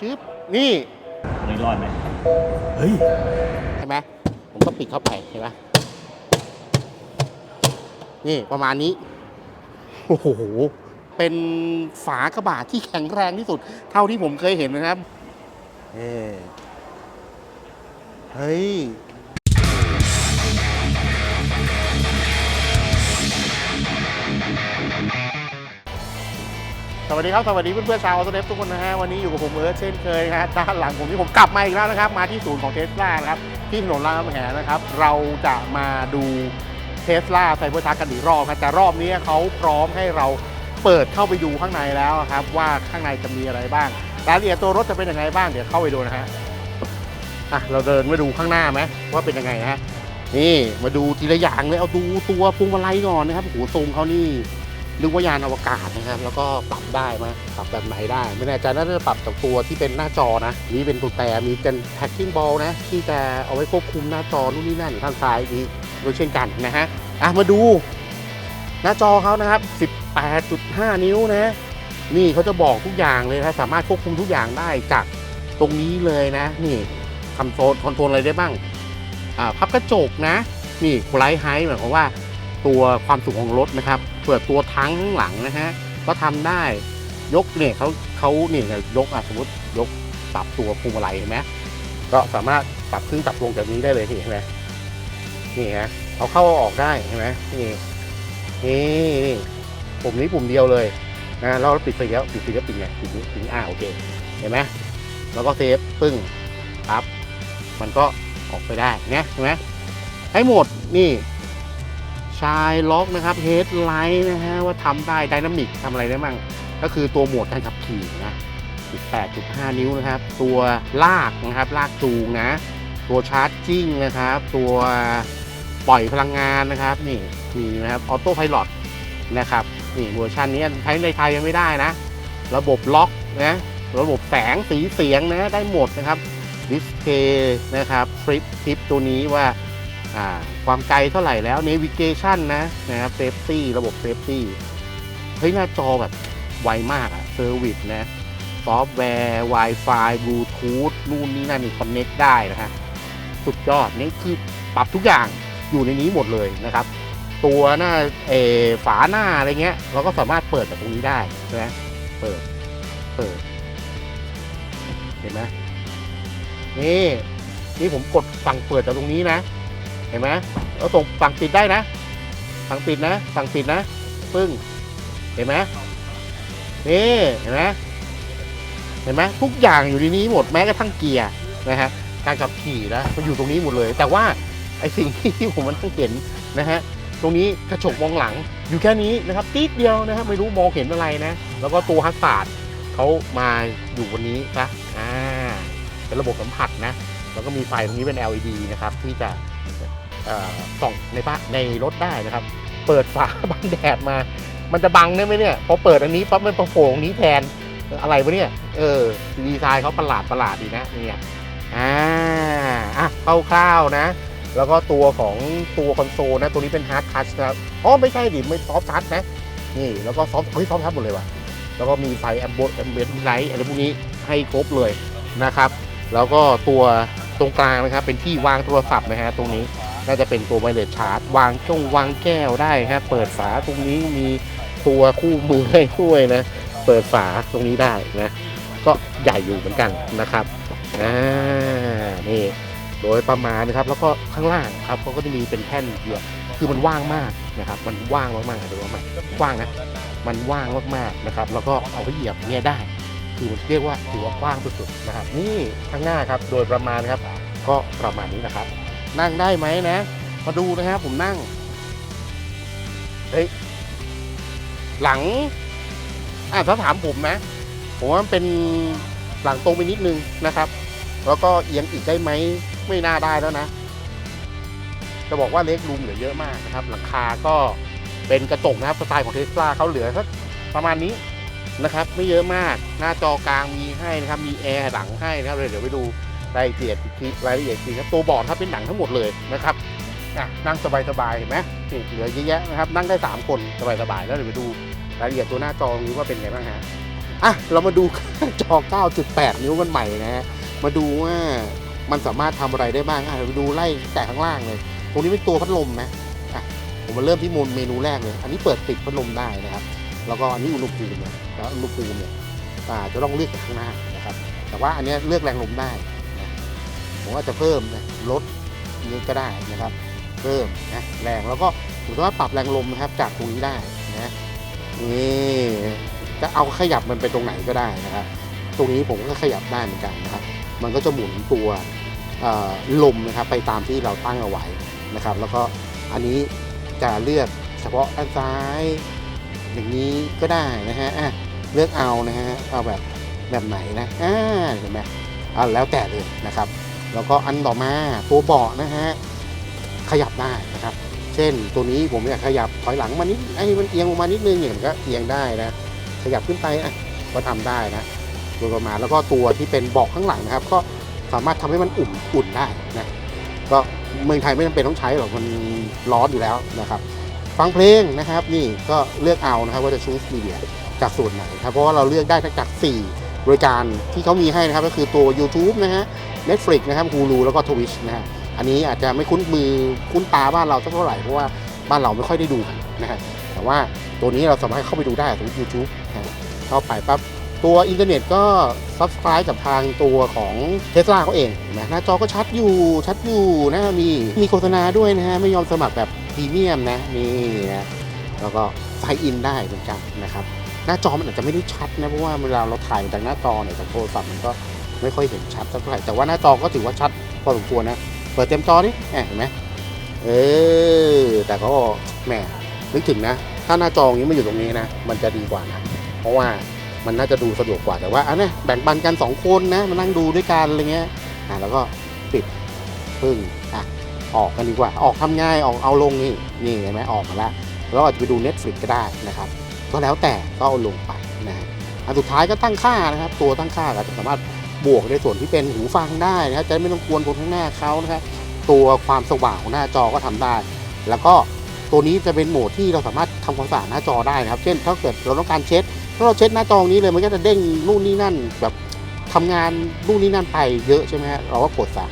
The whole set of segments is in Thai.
ชึบนี่ไม่รอดไหมเฮ้ยเห็นไหมผมก็ปิดเข้าไปเห็นไหมนี่ประมาณนี้โอ้โหเป็นฝากระบะที่แข็งแรงที่สุด เท่าที่ผมเคยเห็นนะครับเอ้เฮ้ย วัสดีครับ สวัสดีเพื่อนๆชาวออโตเดฟทุกคนนะฮะ วันนี้อยู่กับผมเอิร์ธเช่นเคยนะฮะด้านหลังผมที่ผมกลับมาอีกแล้วนะครับ มาที่ศูนย์ของเทสลานะครับ ที่ถนนรามคำแหงนะครับ เราจะมาดูเทสลาไซเบอร์ทักกันอีกรอบครับแต่รอบนี้เขาพร้อมให้เราเปิดเข้าไปดูข้างในแล้วครับ ว่าข้างในจะมีอะไรบ้าง รายละเอียดตัวรถจะเป็นยังไงบ้าง เดี๋ยวเข้าไปดูนะฮะ อะ เราเดินมาดูข้างหน้าไหมว่าเป็นยังไงฮะ นี่มาดูทีละอย่างเลย เอาดูตัวพวงมาลัยก่อนนะครับโอ้โหทรงเขานี่ นึกว่ายานอวกาศนะครับ แล้วก็ปรับได้ไหมปรับแบบไหนได้ ไม่แน่ใจน่าจะปรับจากตัวที่เป็นหน้าจอนะ นี่เป็นตัวแต่มีเป็นแท็กกิ้งบอลนะ ที่จะเอาไว้ควบคุมหน้าจอนู่นนี่นั่นทางซ้ายนี้โดยเช่นกันนะฮะอะมาดู หน้าจอเขานะครับ 18.5 นิ้วนะ นี่เขาจะบอกทุกอย่างเลยนะสามารถควบคุมทุกอย่างได้จากตรงนี้เลยนะ นี่คอนโทรลคอนโทรลอะไรได้บ้างอ่าพับกระจกนะ นี่ไลท์ไฮหมายความว่าตัวความสูงของรถนะครับเปิดตัวทั้งหลังนะฮะก็ทำได้ยกเนี่ยเขาเขาเนี่ยยกอะสมมติยกปรับตัวพวงมาลัยเห็นไหมก็สามารถปรับขึ้นปรับลงแบบนี้ได้เลยเห็นไหมนี่ฮะเอาเข้าออกได้เห็นไหมนี่นี่นี่ปุ่มนี้ปุ่มเดียวเลยนะแล้วเราปิดไฟแล้วปิดไฟแล้วปิดไงปิดนี้ปิดนี้อ่าโอเคเห็นไหมแล้วก็เซฟปึ้งปั๊บมันก็ออกไปได้เนี่ยเห็นไหมให้หมดนี่ ชายล็อกนะครับเฮดไลท์นะฮะว่าทำได้ไดนามิกทำอะไรได้บ้างก็คือตัวโหมดการขับขี่นะ18.5 นิ้วนะครับ ตัวลากนะครับลากจูงนะ ตัวชาร์จจิ้งนะครับ ตัวปล่อยพลังงานนะครับ นี่มีนะครับออโต้ไพลอตนะครับนี่เวอร์ชันนี้ใช้ในไทยยังไม่ได้นะ ระบบล็อกนะระบบแสงสีเสียงนะได้หมดนะครับดิสเพย์นะครับฟลิปทิปตัวนี้ว่า ความไกลเท่าไหร่แล้ว Navigation นะนะครับเซฟตี้ระบบเซฟตี้เฮ้ยหน้าจอแบบไวมากอะเซอร์วิสนะซอฟต์แวร์ Wi-Fi บลูทูธนู่นนี่นั่นนี่คอนเน็กได้นะฮะสุดยอดนี่คือปรับทุกอย่างอยู่ในนี้หมดเลยนะครับ ตัวหน้าเอฝาหน้าอะไรเงี้ย เราก็สามารถเปิดจากตรงนี้ได้ใช่ไหมเปิดเปิด เห็นไหมนี่นี่ผมกดสั่งเปิดจากตรงนี้นะ เห็นไหมเราส่งสั่งปิดได้นะสั่งปิดนะสั่งปิดนะปึ้งเห็นไหมนี่เห็นไหมเห็นไหมทุกอย่างอยู่ในนี้หมดแม้กระทั่งเกียร์นะฮะการขับขี่นะมันอยู่ตรงนี้หมดเลย แต่ว่าไอสิ่งที่ผมมันต้องเห็นนะฮะตรงนี้กระจกมองหลังอยู่แค่นี้นะครับตีดเดียวนะครับไม่รู้มองเห็นอะไรนะ แล้วก็ตัวฮัสซาดเขามาอยู่บนนี้นะอ่าเป็นระบบสัมผัสนะแล้วก็มีไฟตรงนี้เป็น LED นะครับที่จะ ส่องในบ้านในรถได้นะครับ เปิดฝาบังแดดมา มันจะบังได้ไหมเนี่ย พอเปิดอันนี้ปั๊บมันประโผล่งนี้แทนอะไรวะเนี่ย เออดีไซน์เขาประหลาดประหลาดดีนะเนี่ยอ่าอะคร่าวๆนะ แล้วก็ตัวของตัวคอนโซลนะ ตัวนี้เป็นฮาร์ดทัชนะครับอ๋อไม่ใช่ดิไม่ซอฟทัชนะ นี่แล้วก็ซอฟเฮ้ยซอฟทัชหมดเลยว่ะแล้วก็มีไฟแอมโบแอมเบนไลท์อะไรพวกนี้ให้ครบเลยนะครับ แล้วก็ตัว ตรงกลางนะครับ เป็นที่วางโทรศัพท์นะฮะตรงนี้น่าจะเป็นตัวไวเลสชาร์จ วางจงวางแก้วได้ครับเปิดฝาตรงนี้มีตัวคู่มือให้ช่วยนะ เปิดฝาตรงนี้ได้นะ ก็ใหญ่อยู่เหมือนกันนะครับอ่านี่โดยประมาณนะครับ แล้วก็ข้างล่างครับเขาก็จะมีเป็นแท่นเยียบคือมันว่างมากนะครับ มันว่างมากๆหรือว่ามันกว้างนะ มันว่างมากๆนะครับ แล้วก็เอาไปเหยียบเนี่ยได้ คือเรียกว่าถือว่ากว้างสุดๆนะครับ นี่ข้างหน้าครับโดยประมาณครับ ก็ประมาณนี้นะครับ นั่งได้ไหมนะ มาดูนะครับผมนั่งเฮ้ยหลังอะถ้าถามผมนะ ผมว่ามันเป็นหลังตรงไปนิดนึงนะครับ แล้วก็เอียงอีกได้ไหมไม่น่าได้แล้วนะ จะบอกว่าเล็กรูมเหลือเยอะมากนะครับ หลังคาก็เป็นกระจกนะครับสไตล์ของเทสลาเขาเหลือสักประมาณนี้ นะครับ ไม่เยอะมากหน้าจอกลางมีให้นะครับมีแอร์หลังให้นะครับเลยเดี๋ยวไปดูรายละเอียดอีกทีรายละเอียดอีกทีครับตัวบอร์ดครับเป็นหนังทั้งหมดเลยนะครับอะนั่งสบายๆเห็นไหมนี่เหลือเยอะแยะนะครับนั่งได้ 3 คนสบายๆแล้วเดี๋ยวไปดูรายละเอียดตัวหน้าจอตรงนี้ว่าเป็นไงบ้างฮะอะเรามาดูจอ 9.8 นิ้วกันใหม่นะฮะมาดูว่ามันสามารถทำอะไรได้บ้างอะเราดูไล่แต่ข้างล่างเลย ตรงนี้เป็นตัวพัดลมนะอะผมมาเริ่มที่เมนูแรกเลย อันนี้เปิดปิดพัดลมได้นะครับ แล้วก็อันนี้อุณหภูมินะแล้วอุณหภูมิเนี่ยจะต้องเลือกจากข้างหน้านะครับ แต่ว่าอันนี้เลือกแรงลมได้นะผมว่าจะเพิ่มนะลดนี้ก็ได้นะครับ เพิ่มนะแรงแล้วก็ผมสามารถปรับแรงลมนะครับ จากตรงนี้ได้นะนี่จะเอาขยับมันไปตรงไหนก็ได้นะครับ ตรงนี้ผมก็ขยับได้เหมือนกันนะครับ มันก็จะหมุนตัวลมนะครับไปตามที่เราตั้งเอาไว้นะครับ แล้วก็อันนี้จะเลือกเฉพาะด้านซ้าย อย่างนี้ก็ได้นะฮะอะเลือกเอานะฮะเอาแบบแบบไหนนะอ่าเห็นไหมอ่าแล้วแต่เลยนะครับ แล้วก็อันต่อมาตัวเบาะนะฮะขยับได้นะครับ เช่นตัวนี้ผมอยากขยับถอยหลังมานิดไอ้มันเอียงลงมานิดนึงอย่างนี้ก็เอียงได้นะขยับขึ้นไปอะก็ทำได้นะโดยประมาณแล้วก็ตัวที่เป็นเบาะข้างหลังนะครับ ก็สามารถทำให้มันอุ่นอุ่นได้นะก็เมืองไทยไม่จำเป็นต้องใช้หรอกมันร้อนอยู่แล้วนะครับ ฟังเพลงนะครับนี่ก็เลือกเอานะครับว่าจะชูสมีเดียจากส่วนไหนครับเพราะว่าเราเลือกได้ทั้งจาก 4 บริการที่เขามีให้นะครับก็คือตัว YouTube นะฮะ Netflix นะครับ Hulu แล้วก็ Twitch นะฮะอันนี้อาจจะไม่คุ้นมือคุ้นตาบ้านเราสักเท่าไหร่เพราะว่าบ้านเราไม่ค่อยได้ดูนะฮะแต่ว่าตัวนี้เราสามารถเข้าไปดูได้ทาง YouTube นะฮะเข้าไปปั๊บตัวอินเทอร์เน็ตก็ Subscribe กับทางตัวของ Tesla เขาเองนไหมหน้าจอก็ชัดอยู่ชัดอยู่นะมีมีโฆษณาด้วยนะฮะไม่ยอมสมัครแบบ พรีเมียมนะนี่นะแล้วก็ไซน์อินได้เหมือนกันนะครับ หน้าจอมันอาจจะไม่ได้ชัดนะเพราะว่าเวลาเราถ่ายจากหน้าจอเนี่ยจากโทรศัพท์มันก็ไม่ค่อยเห็นชัดเท่าไหร่แต่ว่าหน้าจอก็ถือว่าชัดพอสมควรนะเปิดเต็มจอนี่แหมเห็นไหมเออแต่ก็แหมนึกถึงนะ ถ้าหน้าจออย่างนี้มาอยู่ตรงนี้นะ มันจะดีกว่านะเพราะว่ามันน่าจะดูสะดวกกว่าแต่ว่าอันนี้แบ่งปันกันสองคนนะมานั่งดูด้วยกันอะไรเงี้ยอะแล้วก็ปิดพึ่ง ออกกันดีกว่า ออกทำง่ายออกเอาลงนี่นี่เห็นไหมออกมาแล้วแล้วอาจจะไปดู Netflix ก็ได้นะครับก็แล้วแต่ก็เอาลงไปนะฮะอันสุดท้ายก็ตั้งค่านะครับ ตัวตั้งค่าก็จะสามารถบวกในส่วนที่เป็นหูฟังได้นะครับจะไม่ต้องกวนคนข้างหน้าเขานะครับตัวความสว่างของหน้าจอก็ทำได้ แล้วก็ตัวนี้จะเป็นโหมดที่เราสามารถทำความสะอาดหน้าจอได้นะครับ เช่น ถ้าเกิดเราต้องการเช็ดถ้าเราเช็ดหน้าจอนี้เลยมันก็จะเด้งนู่นนี่นั่นแบบทำงานนู่นนี่นั่นไปเยอะใช่ไหมฮะเราก็กดซะ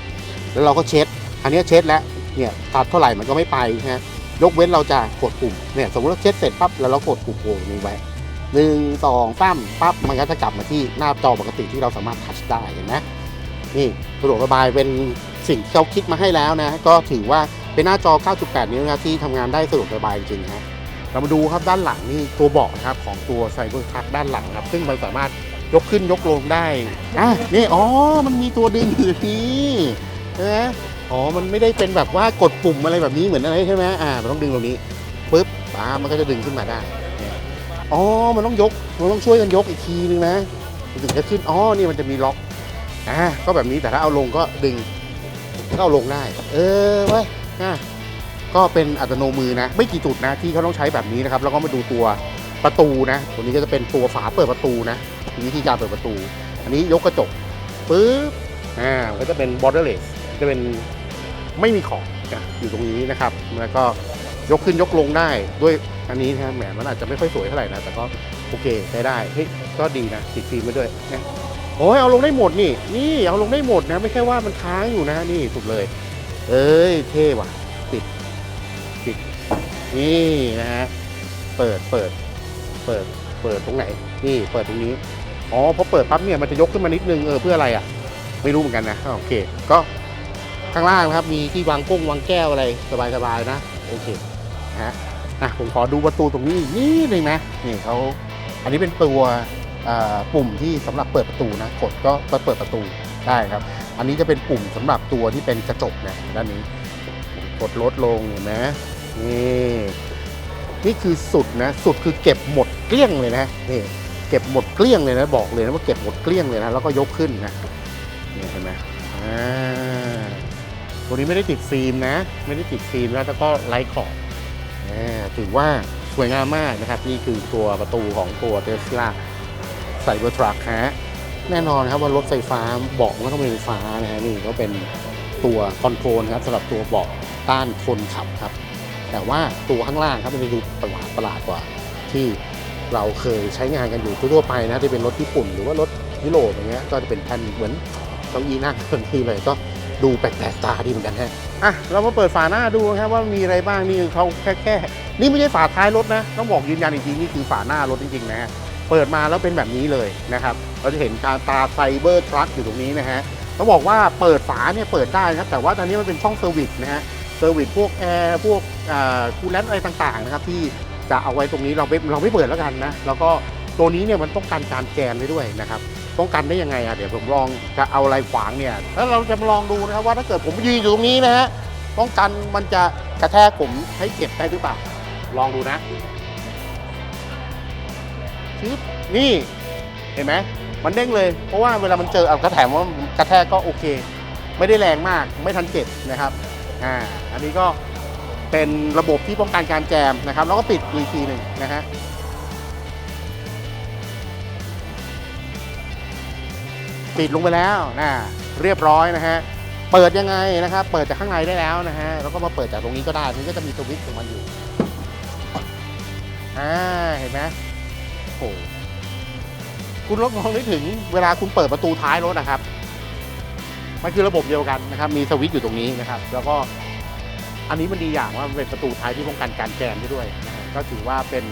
แล้วเราก็เช็ด อันนี้เช็ดแล้วเนี่ยตัดเท่าไหร่มันก็ไม่ไปนะฮะยกเว้นเราจะกดปุ่มเนี่ยสมมติเราเช็ดเสร็จปั๊บแล้วเรากดปุ่มโหวนี้ไว้หนึ่งสองสามปั๊บมันก็จะกลับมาที่หน้าจอปกติที่เราสามารถทัชได้เห็นไหมนี่สะดวกสบายเป็นสิ่งที่เขาคิดมาให้แล้วนะ ก็ถือว่าเป็นหน้าจอ 9.8 นิ้วนะที่ทำงานได้สะดวกสบายจริงๆนะเรามาดูครับด้านหลังนี่ตัวเบาะนะครับของตัวไซเบอร์ทักด้านหลังครับ ซึ่งมันสามารถยกขึ้นยกลงได้อะนี่อ๋อมันมีตัวดึงอยู่นี่เห็นไหม อ๋อ มันไม่ได้เป็นแบบว่ากดปุ่มอะไรแบบนี้เหมือนอะไรใช่ไหมอ่า มันต้องดึงตรงนี้ปุ๊บป้ามันก็จะดึงขึ้นมาได้เนี่ยอ๋อ มันต้องยก มันต้องช่วยกันยกอีกทีนึงนะมันถึงจะขึ้น อ๋อ นี่มันจะมีล็อก อ่า ก็แบบนี้แต่ถ้าเอาลงก็ดึงก็เอาลงได้ เออเว้ยอะก็เป็นอัตโนมือนะ ไม่กี่จุดนะที่เขาต้องใช้แบบนี้นะครับ แล้วก็มาดูตัวประตูนะตัวนี้ก็จะเป็นตัวฝาเปิดประตูนะวิธีการเปิดประตู อันนี้ยกกระจกปุ๊บ อ่าก็จะเป็น borderless จะเป็น ไม่มีขอบนะอยู่ตรงนี้นะครับ แล้วก็ยกขึ้นยกลงได้ด้วยอันนี้นะแหมมันอาจจะไม่ค่อยสวยเท่าไหร่นะ แต่ก็โอเคใช้ได้เฮ้ยก็ดีนะติดฟิล์มไปด้วยนะโอ้ยเอาลงได้หมดนี่ นี่เอาลงได้หมดนะ ไม่ใช่ว่ามันค้างอยู่นะนี่สุดเลย เอ้ยเท่ว่ะปิดปิดนี่นะฮะเปิดเปิด เปิดเปิดตรงไหน นี่เปิดตรงนี้อ๋อพอเปิดปั๊บเนี่ยมันจะยกขึ้นมานิดนึงเออเพื่ออะไรอะ ไม่รู้เหมือนกันนะโอเค ก็ ข้างล่างนะครับมีที่วางกุ้งวางแก้วอะไรสบายๆนะโอเคนะฮะอะผมขอดูประตูตรงนี้อีกนิดนึงนะนี่เขาอันนี้เป็นตัวปุ่มที่สำหรับเปิดประตูนะกดก็เปิดประตูได้ครับ อันนี้จะเป็นปุ่มสำหรับตัวที่เป็นกระจกนะด้านนี้กดลดลงเห็นไหมนี่นี่คือสุดนะสุดคือเก็บหมดเกลี้ยงเลยนะนี่เก็บหมดเกลี้ยงเลยนะบอกเลยนะว่าเก็บหมดเกลี้ยงเลยนะแล้วก็ยกขึ้นนะนี่เห็นไหมอ่า ตัวนี้ไม่ได้ติดฟิล์มนะ ไม่ได้ติดฟิล์มแล้วแล้วก็ไลท์ขอบถือว่าสวยงามมากนะครับ นี่คือตัวประตูของตัวเทสลาไซเบอร์ทรัคฮะแน่นอนครับว่ารถไฟฟ้าเบาะมันก็ต้องเป็นไฟฟ้านะฮะนี่ก็เป็นตัวคอนโทรลครับสำหรับตัวเบาะต้านคนขับครับ แต่ว่าตัวข้างล่างครับมันจะดูประหลาดประหลาดกว่า ที่เราเคยใช้งานกันอยู่ทั่วไปนะที่เป็นรถญี่ปุ่น หรือว่ารถยุโรปอย่างเงี้ยก็จะเป็นแผ่นเหมือนเก้าอี้นั่งแบบนี้เลยก็ ดูแปลกๆตาดีเหมือนกันฮะอะเรามาเปิดฝาหน้าดูครับว่ามีอะไรบ้างนี่เขาแค่แค่นี่ไม่ใช่ฝาท้ายรถนะต้องบอกยืนยันอีกทีนี่คือฝาหน้ารถจริงๆนะฮะเปิดมาแล้วเป็นแบบนี้เลยนะครับ เราจะเห็นการตาไซเบอร์ทรัคอยู่ตรงนี้นะฮะต้องบอกว่าเปิดฝาเนี่ยเปิดได้นะครับแต่ว่าตอนนี้มันเป็นช่องเซอร์วิสนะฮะเซอร์วิสพวกแอร์พวกคูลเลนต์อะไรต่างๆนะครับที่จะเอาไว้ตรงนี้เราไม่เราไม่เปิดแล้วกันนะแล้วก็ตัวนี้เนี่ยมันต้องการการแกนไว้ด้วยนะครับ ป้องกันได้ยังไงอะเดี๋ยวผมลองจะเอาอะไรขวางเนี่ยแล้วเราจะมาลองดูนะครับว่าถ้าเกิดผมยืนอยู่ตรงนี้นะฮะป้องกันมันจะกระแทกผมให้เจ็บได้หรือเปล่าลองดูนะชึบนี่เห็นไหมมันเด้งเลย เพราะว่าเวลามันเจอเอากระแถมว่ากระแทกก็โอเค ไม่ได้แรงมากไม่ทันเจ็บนะครับอ่าอันนี้ก็เป็นระบบที่ป้องกันการแจมนะครับ แล้วก็ปิดอีกทีหนึ่งนะฮะ ปิดลงไปแล้วนะเรียบร้อยนะฮะเปิดยังไงนะครับ เปิดจากข้างในได้แล้วนะฮะแล้วก็มาเปิดจากตรงนี้ก็ได้มันก็จะมีสวิตช์ของมันอยู่อ่าเห็นไหมโอ้คุณลองลองนึกถึงเวลาคุณเปิดประตูท้ายรถนะครับมันคือระบบเดียวกันนะครับ มีสวิตช์อยู่ตรงนี้นะครับ แล้วก็อันนี้มันดีอย่างว่ามันเป็นประตูท้ายที่ป้องกันการแกนได้ด้วยนะก็ถือว่าเป็น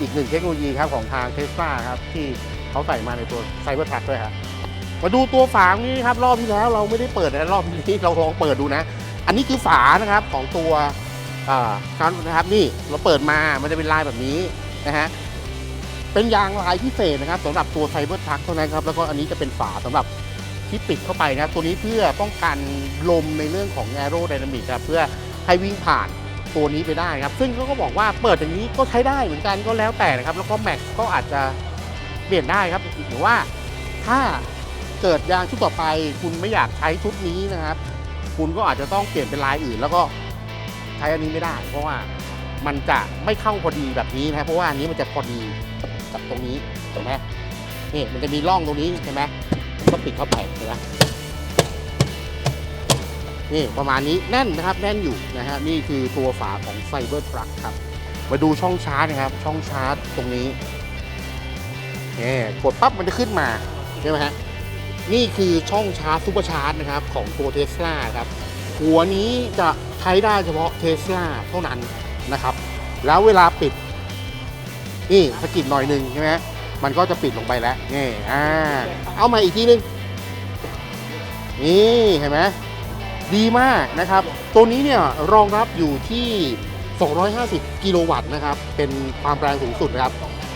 อีกหนึ่งเทคโนโลยีครับของทางเทสลาครับที่เขาใส่มาในตัวไซเบอร์ทักด้วยครับ มาดูตัวฝานี้ครับรอบที่แล้วเราไม่ได้เปิดนะรอบนี้เราลองเปิดดูนะ อันนี้คือฝานะครับของตัวอ่าคันนะครับนี่เราเปิดมามันจะเป็นลายแบบนี้นะฮะเป็นยางลายพิเศษนะครับสำหรับตัวไซเบอร์ทักเท่านั้นครับแล้วก็อันนี้จะเป็นฝาสำหรับที่ปิดเข้าไปนะครับ ตัวนี้เพื่อป้องกันลมในเรื่องของแอโรไดนามิกครับเพื่อให้วิ่งผ่านตัวนี้ไปได้ครับ ซึ่งเขาก็บอกว่าเปิดอย่างนี้ก็ใช้ได้เหมือนกันก็แล้วแต่นะครับ แล้วก็แม็กก็อาจจะเปลี่ยนได้ครับหรือว่าถ้า เกิดยางชุดต่อไป คุณไม่อยากใช้ชุดนี้นะครับ คุณก็อาจจะต้องเปลี่ยนเป็นลายอื่น แล้วก็ใช้อันนี้ไม่ได้ เพราะว่ามันจะไม่เข้าพอดีแบบนี้นะเพราะว่าอันนี้มันจะพอดีกับตรงนี้เห็นไหมนี่มันจะมีร่องตรงนี้ใช่ไหมก็ปิดเข้าไปเห็นไหมนี่ประมาณนี้แน่นนะครับแน่นอยู่นะฮะนี่คือตัวฝาของไซเบอร์ทรัคครับมาดูช่องชาร์จนะครับ ช่องชาร์จตรงนี้นี่กดปั๊บมันจะขึ้นมาใช่ไหมฮะ นี่คือช่องชาร์จซูเปอร์ชาร์จนะครับของตัวเทสลาครับหัวนี้จะใช้ได้เฉพาะเทสลาเท่านั้นนะครับ แล้วเวลาปิด นี่สะกิดหน่อยหนึ่งใช่ไหมมันก็จะปิดลงไปแล้วนี่อ่าเอามาอีกทีนึงนี่เห็นไหมดีมากนะครับ ตัวนี้เนี่ยรองรับอยู่ที่ 250 กิโลวัตต์นะครับ เป็นความแรงสูงสุดนะครับ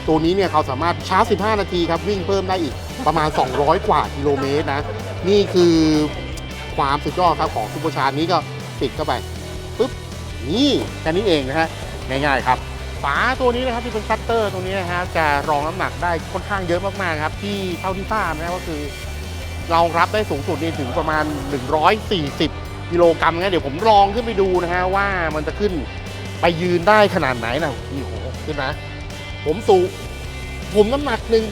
ตัวนี้เนี่ยเขาสามารถชาร์จ 15 นาทีครับ วิ่งเพิ่มได้อีก ประมาณ 200 กว่ากิโลเมตรนะ นี่คือความสุดยอดครับของซูเปอร์ชาร์จนี้ก็ปิดเข้าไปปุ๊บนี่แค่นี้เองนะฮะง่ายๆครับฝาตัวนี้นะครับที่เป็นคัตเตอร์ตัวนี้นะครับจะรองน้ำหนักได้ค่อนข้างเยอะมากๆครับ ที่เท่าที่ทราบนะก็คือรองรับได้สูงสุดนี่ถึงประมาณ 140 กิโลกรัมงั้นเดี๋ยวผมลองขึ้นไปดูนะฮะว่ามันจะขึ้นไปยืนได้ขนาดไหนนะนี่โหขึ้นนะ ผมสูงผมน้ำหนักหนึ่ง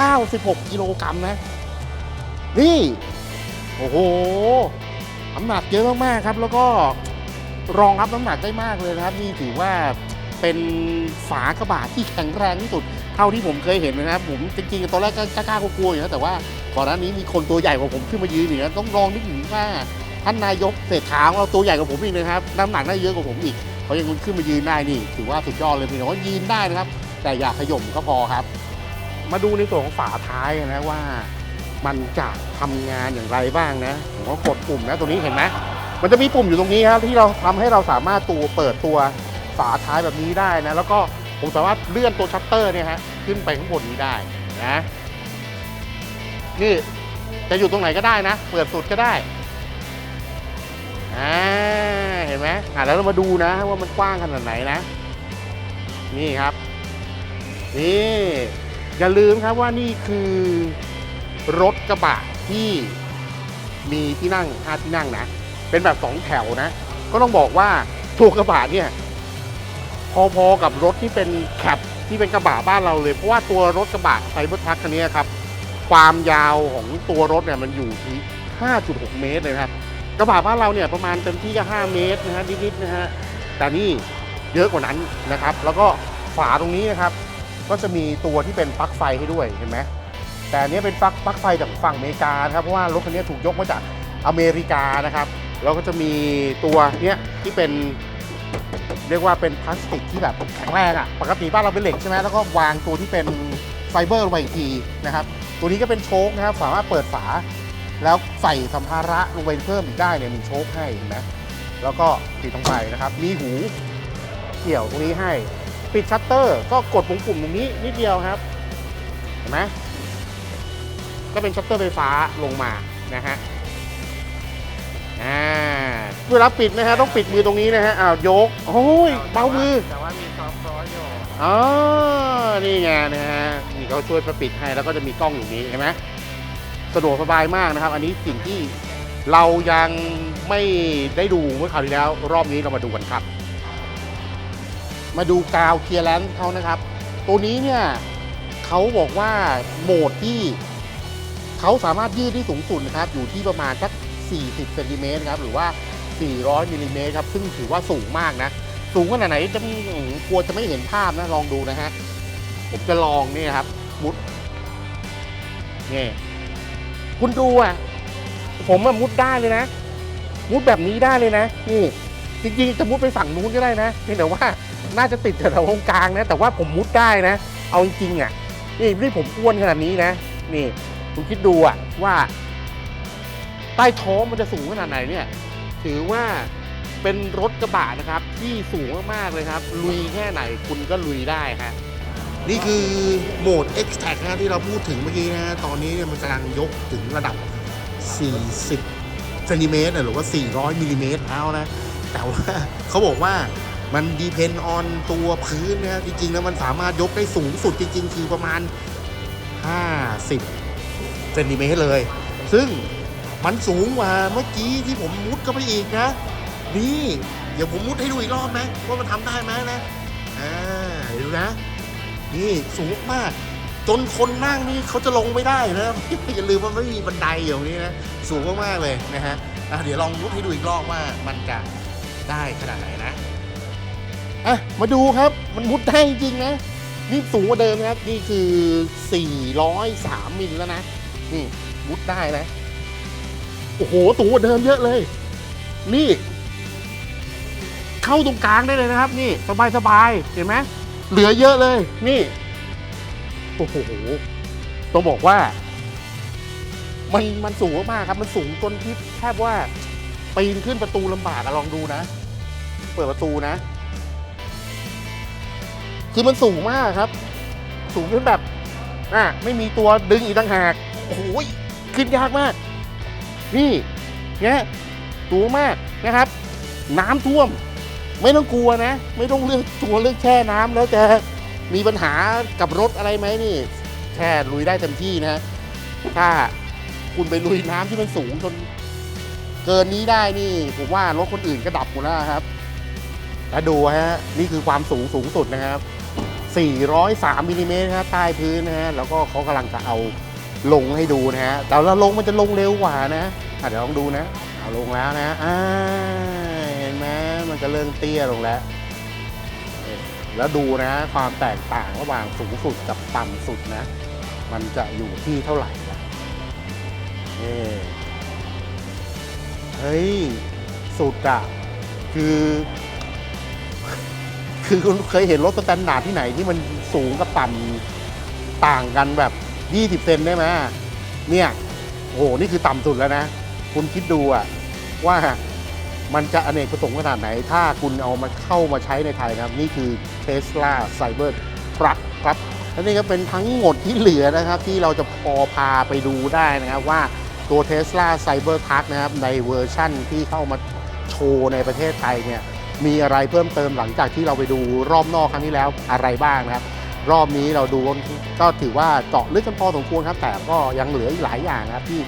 96 กิโลกรัมนะ นี่ โอ้โห น้ำหนักเยอะมากๆครับ แล้วก็รองรับน้ำหนักได้มากเลยนะครับ นี่ถือว่าเป็นฝากระบะที่แข็งแรงที่สุด เท่าที่ผมเคยเห็นนะครับ ผมจริงๆตอนแรกก็กล้ากลัวๆอยู่นะแต่ว่าก่อนหน้านี้มีคนตัวใหญ่กว่าผมขึ้นมายืนอย่างนั้ต้องลองนึกถึงว่าท่านนายกเศรษฐาของเราตัวใหญ่กว่าผมอีกนะครับ น้ำหนักได้เยอะกว่าผมอีกเขายังขึ้นมายืนได้นี่ ถือว่าสุดยอดเลยพี่น้องยืนได้นะครับ แต่อย่าขย่มก็พอครับ มาดูในส่วนของฝาท้ายนะว่า มันจะทำงานอย่างไรบ้างนะผมก็กดปุ่มนะตรงนี้เห็นไหมมันจะมีปุ่มอยู่ตรงนี้ครับที่เราทำให้เราสามารถตัวเปิดตัวฝาท้ายแบบนี้ได้นะ แล้วก็ผมสามารถเลื่อนตัวชัตเตอร์เนี่ยฮะขึ้นไปข้างบนนี้ได้นะนี่จะอยู่ตรงไหนก็ได้นะ เปิดสุดก็ได้อ่าเห็นไหมอะแล้วเรามาดูนะ ว่ามันกว้างขนาดไหนนะ นี่ครับ นี่ อย่าลืมครับว่านี่คือรถกระบะที่มีที่นั่ง5ที่นั่งนะ เป็นแบบ 2 แถวนะ ก็ต้องบอกว่าตัวกระบะเนี่ย พอๆกับรถที่เป็นแคปที่เป็นกระบะบ้านเราเลย เพราะว่าตัวรถกระบะไซเบอร์ทัคคันนี้ครับ ความยาวของตัวรถเนี่ยมันอยู่ที่ 5.6 เมตรเลยนะครับ กระบะบ้านเราเนี่ยประมาณเต็มที่ก็5เมตรนะฮะนิดๆนะฮะแต่นี่เยอะกว่านั้นนะครับ แล้วก็ฝาตรงนี้นะครับ ก็จะมีตัวที่เป็นปลั๊กไฟให้ด้วยเห็นไหมแต่อันนี้เป็นปลั๊กปลั๊กไฟจากฝั่งอเมริกานะครับเพราะว่ารถคันนี้ถูกยกมาจากอเมริกานะครับแล้วก็จะมีตัวเนี้ยที่เป็นเรียกว่าเป็นพลาสติกที่แบบแข็งแรงอะ่ะปกติบ้านเราเป็นเหล็กใช่ไหมแล้วก็วางตัวที่เป็นไฟเบอร์ลงไปอีกทีนะครับตัวนี้ก็เป็นโชคนะครับสามารถเปิดฝา แล้วใส่สัมภาระลงไปเพิ่มอีกได้เนี่ยมีโชคให้เห็นไหมแล้วก็ปิดลงไปนะครับ มีหูเกี่ยวตรงนี้ให้ ปิดชัตเตอร์ ก็กดปุ่มปุ่มตรงนี้นิดเดียวครับ เห็นไหมก็เป็นชัตเตอร์ไฟฟ้าลงมานะฮะอ่าเวลาปิดนะฮะต้องปิดมือตรงนี้นะฮะอ้าวยกโอ้ยเบามือแต่ว่ามีซอฟต์คลอสอยู่อ๋อนี่ไงนะฮะนี่เขาช่วยประปิดให้แล้วก็จะมีกล้องอยู่นี้เห็นไหมสะดวกสบายมากนะครับ อันนี้สิ่งที่เรายังไม่ได้ดูเมื่อคราวที่แล้ว รอบนี้เรามาดูกันครับ มาดูกาวเคลียร์แลนซ์เขานะครับ ตัวนี้เนี่ยเขาบอกว่าโหมดที่เขาสามารถยืดได้สูงสุดนะครับ อยู่ที่ประมาณสัก 40เซนติเมตรครับ หรือว่า 400มิลลิเมตรครับ ซึ่งถือว่าสูงมากนะ สูงขนาดไหนจะกลัวจะไม่เห็นภาพนะ ลองดูนะฮะ ผมจะลองนี่ครับ มุดนี่คุณดูอะ ผมมุดได้เลยนะ มุดแบบนี้ได้เลยนะ นี่ จริงๆจะมุดไปฝั่งนู้นก็ได้นะเพียงแต่ว่าน่าจะติดแถวตรงกลางนะ แต่ว่าผมมุดได้นะ เอาจริงๆอะนี่นี่ผมอ้วนขนาดนี้นะ นี่คุณคิดดูอะว่าใต้ท้องมันจะสูงขนาดไหนเนี่ย ถือว่าเป็นรถกระบะนะครับ ที่สูงมากๆเลยครับ ลุยแค่ไหนคุณก็ลุยได้ฮะนี่คือโหมด X t a g นะที่เราพูดถึงเมื่อกี้นะ ตอนนี้เนี่ยมันกำลังยกถึงระดับ 40เซนติเมตรหรือว่า 400มิลลิเมตรแล้วนะ แต่ว่าเขาบอกว่ามันดีเพนออนตัวพื้นนะจริงๆ แล้วมันสามารถยกได้สูงสุดจริง ๆ คือประมาณ 50เซนติเมตรเลย ซึ่งมันสูงกว่าเมื่อกี้ที่ผมมุดเข้าไปอีกนะ นี่ เดี๋ยวผมมุดให้ดูอีกรอบไหมว่ามันทำได้ไหมนะอ่าดูนะ นี่สูงมาก จนคนนั่งนี่เขาจะลงไม่ได้นะอย่าลืมว่าไม่มีบันไดอย่างนี้นะ สูงมากๆเลยนะฮะเดี๋ยวลองมุดให้ดูอีกรอบว่ามันจะ ได้ขนาดไหนนะ อะ มาดูครับ มันมุดได้จริงนะ นี่สูงกว่าเดิมนะครับ นี่คือ 403 มิลแล้วนะ นี่มุดได้นะ โอ้โห สูงกว่าเดิมเยอะเลย นี่ เข้าตรงกลางได้เลยนะครับ นี่ สบายสบายๆเห็นไหม เหลือเยอะเลย นี่ โอ้โห ต้องบอกว่า มันมันสูงมากครับ มันสูงจนที่แทบว่าปีนขึ้นประตูลำบากอะลองดูนะ เปิดประตูนะ คือมันสูงมากครับ สูงจนแบบอะไม่มีตัวดึงอีกต่างหากโอ้โหขึ้นยากมาก นี่เนี่ยสูงมากนะครับ น้ำท่วม ไม่ต้องกลัวนะ ไม่ต้องเรื่องกลัวเรื่องแช่น้ำแล้วจะมีปัญหากับรถอะไรไหมนี่แช่ลุยได้เต็มที่นะถ้าคุณไปลุยน้ำที่มันสูงจนเกินนี้ได้นี่ ผมว่ารถคนอื่นก็ดับหมดแล้วครับ แล้วดูฮะนี่คือความสูงสูงสุดนะครับ 403มิลลิเมตรนะฮะใต้พื้นนะฮะแล้วก็เขากำลังจะเอาลงให้ดูนะฮะแต่เราลงมันจะลงเร็วกว่านะอะเดี๋ยวลองดูนะ เอาลงแล้วนะอ่าเห็นไหมมันจะเริ่มเตี้ยลงแล้ว แล้วดูนะความแตกต่างระหว่างสูงสุดกับต่ำสุดนะ มันจะอยู่ที่เท่าไหร่นะเฮ้ยสุดอะคือ คือคุณเคยเห็นรถสแตนดาร์ดที่ไหนที่มันสูงกับต่ำต่างกันแบบ 20 เซนได้ไหมเนี่ยโอ้โหนี่คือต่ำสุดแล้วนะ คุณคิดดูอะว่ามันจะอเนกประสงค์ขนาดไหน ถ้าคุณเอามาเข้ามาใช้ในไทยนะครับ นี่คือ Tesla Cyber Truck ครับและนี่ก็เป็นทั้งหมดที่เหลือนะครับ ที่เราจะพอพาไปดูได้นะครับว่าตัว Tesla Cyber Truck นะครับในเวอร์ชั่นที่เข้ามาโชว์ในประเทศไทยเนี่ย มีอะไรเพิ่มเติมหลังจากที่เราไปดูรอบนอกครั้งที่แล้วอะไรบ้างนะครับ รอบนี้เราดูก็ถือว่าเจาะลึกกันพอสมควรครับ แต่ก็ยังเหลืออีกหลายอย่างนะครับที่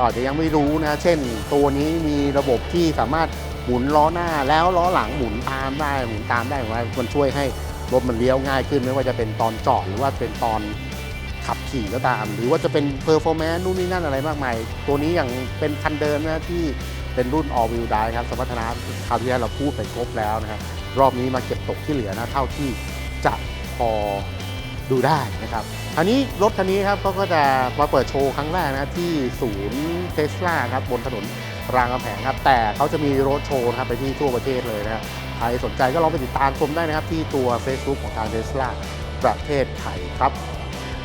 อาจจะยังไม่รู้นะ เช่น ตัวนี้มีระบบที่สามารถหมุนล้อหน้าแล้วล้อหลังหมุนตามได้หมุนตามได้ว่ามันช่วยให้รถมันเลี้ยวง่ายขึ้นไม่ว่าจะเป็นตอนจอดหรือว่าเป็นตอนขับขี่ก็ตาม หรือว่าจะเป็นเพอร์ฟอร์แมนซ์นู่นนี่นั่นอะไรมากมาย ตัวนี้อย่างเป็นคันเดิมนะที่ เป็นรุ่น all wheel drive ครับสมรรถนะคราวที่แล้วเราพูดไปครบแล้วนะครับรอบนี้มาเก็บตกที่เหลือนะเท่าที่จะพอดูได้นะครับอันนี้รถคันนี้ครับก็จะมาเปิดโชว์ครั้งแรกนะที่ศูนย์เทสลาครับบนถนนรามคำแหงครับแต่เขาจะมีรถโชว์ครับไปที่ทั่วประเทศเลยนะครับใครสนใจก็ลองไปติดตามชมได้นะครับที่ตัว Facebook ของทางเทสลาประเทศไทยครับ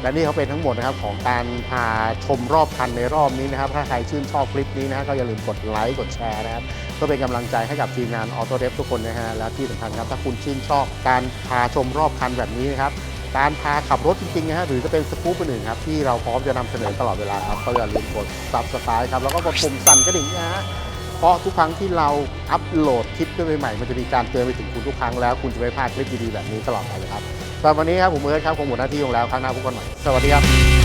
และนี่เขาเป็นทั้งหมดนะครับของการพาชมรอบคันในรอบนี้นะครับ ถ้าใครชื่นชอบคลิปนี้นะฮะก็อย่าลืมกดไลค์กดแชร์นะครับก็เป็นกำลังใจให้กับทีมงานออโตเดฟทุกคนนะฮะและที่สำคัญครับถ้าคุณชื่นชอบการพาชมรอบคันแบบนี้นะครับการพาขับรถจริงๆนะฮะหรือจะเป็นสกู๊ปอื่นๆครับที่เราพร้อมจะนำเสนอตลอดเวลาครับก็อย่าลืมกด subscribe ครับแล้วก็กดปุ่มสั่นกระดิ่งนะฮะเพราะทุกครั้งที่เราอัปโหลดคลิปขึ้นใหม่ๆมันจะมีการเตือนไปถึงคุณทุกครั้งแล้วคุณจะไม่พลาดคลิปดีๆแบบนี้ตลอดไปเลยครับ สำหรับวันนี้ครับผมเอิร์ธครับคงหมดหน้าที่ลงแล้วครั้งหน้าพบกันใหม่สวัสดีครับ